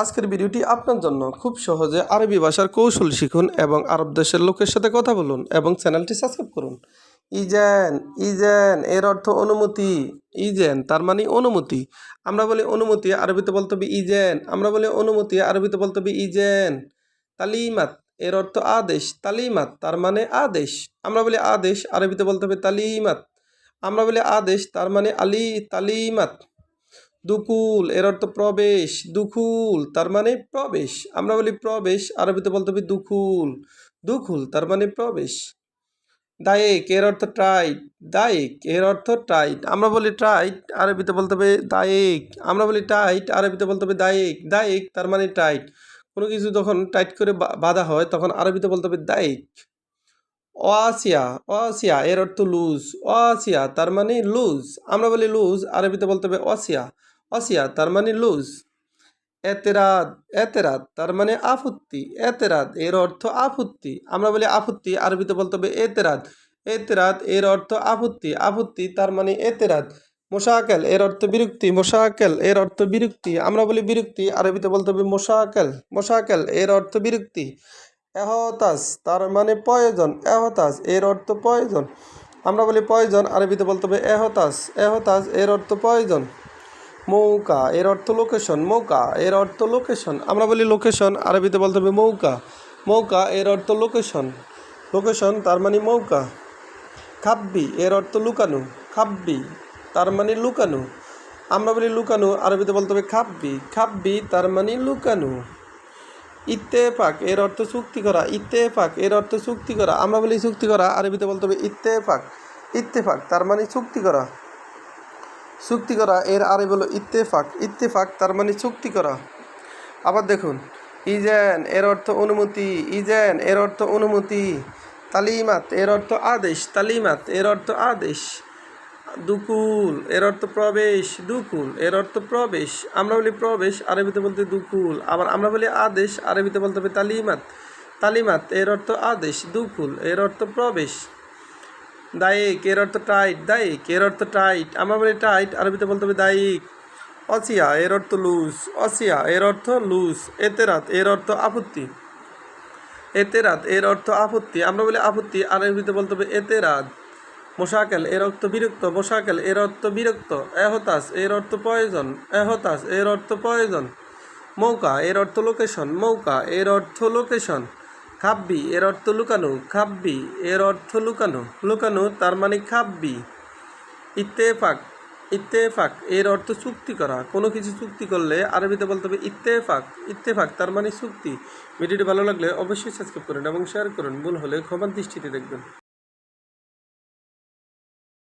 আজকের ভিডিওটি আপনার জন্য খুব সহজে আরবি ভাষার কৌশল শিখুন এবং আরব দেশের লোকের সাথে কথা বলুন এবং চ্যানেলটি সাবস্ক্রাইব করুন। ইজেন ইজেন, এর অর্থ অনুমতি। ইজেন, তার মানে অনুমতি। আমরা বলি অনুমতি, আরবিতে বলতে হবে ইজেন। আমরা বলি অনুমতি, আরবিতে বলতে হবে ইজেন। তালিমাত, এর অর্থ আদেশ। তালিমাত, তার মানে আদেশ। আমরা বলি আদেশ, আরবিতে বলতে হবে তালিমাত। আমরা বলি আদেশ, তার মানে আলি, তালিমাত। দুকুল, এর অর্থ প্রবেশ, দুকুল, তার মানে প্রবেশ। আমরা বলি প্রবেশ, আরবিতে বলতে হবে দুকুল। দুকুল, তার মানে প্রবেশ। দায়েক, এর অর্থ টাইট দায়েক, এর অর্থ টাইট আমরা বলি টাইট আরবিতে বলতে হবে দায়েক। আমরা বলি টাইট আরবিতে বলতে হবে দায়েক। দায়েক, তার মানে টাইট কোনো কিছু যখন টাইট করে বাঁধা হয়, তখন আরবিতে বলতে হবে দায়েক। ওয়াসিয়া ওয়াসিয়া এর অর্থ লুজ ওয়াসিয়া তার মানে লুজ আমরা বলি লুজ আরবিতে বলতে হবে অসিয়া অসিয়া, তার মানে লুজ। এতেরাদ এতেরাদ, তার মানে আপত্তি, এতেরাদ, এর অর্থ আপত্তি। আমরা বলি আপত্তি, আরবিতে বলতে হবে এতেরাদ। এতেরাদ, এর অর্থ আপত্তি আপত্তি, তার মানে এতেরাদ। মোশাকেল, এর অর্থ বিরক্তি, মোশাকেল, এর অর্থ বিরক্তি। আমরা বলি বিরক্তি, আরবিতে বলতে হবে মোশাকেল মোশাকেল, এর অর্থ বিরক্তি। এহতাস তার মানে প্রয়োজন এহতাস এর অর্থ প্রয়োজন। আমরা বলি প্রয়োজন, আরবিতে বলতে হবে এহতাস এহতাস এর অর্থ প্রয়োজন। মৌকা, এর অর্থ লোকেশন মৌকা, এর অর্থ লোকেশন আমরা বলি লোকেশন আরবিতে বলতে হবে মৌকা। মৌকা, এর অর্থ লোকেশন লোকেশন তার মানে মৌকা। খাব্বি, এর অর্থ লুকানো। খাব্বি, তার মানে লুকানো। আমরা বলি লুকানো, আরবিতে বলতে হবে খাব্বি। খাব্বি, তার মানে লুকানো। ইত্তেফাক, এর অর্থ চুক্তি করা। ইত্তেফাক, এর অর্থ চুক্তি করা। আমরা বলি চুক্তি করা, আরবিতে বলতে হবে ইত্তেফাক। ইত্তেফাক, তার মানে চুক্তি করা। চুক্তি করা, এর আরে বলো ইত্তেফাক। ইত্তেফাক তার মানে চুক্তি করা। আবার দেখুন, ইজেন, এর অর্থ অনুমতি, ইজেন, এর অর্থ অনুমতি, তালিমাত, এর অর্থ আদেশ, তালিমাত, এর অর্থ আদেশ, দুকুল, এর অর্থ প্রবেশ, দুকুল, এর অর্থ প্রবেশ। আমরা বলি প্রবেশ আরবিতে বলতে দুকুল। আবার আমরা বলি আদেশ আরবিতে বলতে হবে তালিমাত। তালিমাত, এর অর্থ আদেশ, দুকুল, এর অর্থ প্রবেশ। দায়িক এর অর্থ টাইট দায়িক এর অর্থ টাইট আমরা বলি টাইট আরবিতে বলতে হবে দায়িক অসিয়া এর অর্থ লুজ অসিয়া এর অর্থ লুজ এতেরাত এর অর্থ আপত্তি এতেরাত এর অর্থ আপত্তি আমরা বলি আপত্তি আরবিতে বলতে হবে এতেরাত মোশাকেল এর অর্থ বিরক্ত মোশাকেল এর অর্থ বিরক্ত এহতাস এর অর্থ প্রয়োজন এহতাস এর অর্থ প্রয়োজন মৌকা এর অর্থ লোকেশন মৌকা এর অর্থ লোকেশন খাব্বি, এর অর্থ লুকানো। খাব্বি, এর অর্থ লুকানো। লুকানো তার মানে খাব্বি। ইত্তেফাক ইত্তেফাক, এর অর্থ চুক্তি করা। কোনো কিছু চুক্তি করলে আরবিতে বলতে হবে ইত্তেফাক। ইত্তেফাক তার মানে চুক্তি। ভিডিওটি ভালো লাগলে অবশ্যই সাবস্ক্রাইব করুন এবং শেয়ার করুন। ভুল হলে ক্ষমার দৃষ্টিতে দেখবেন।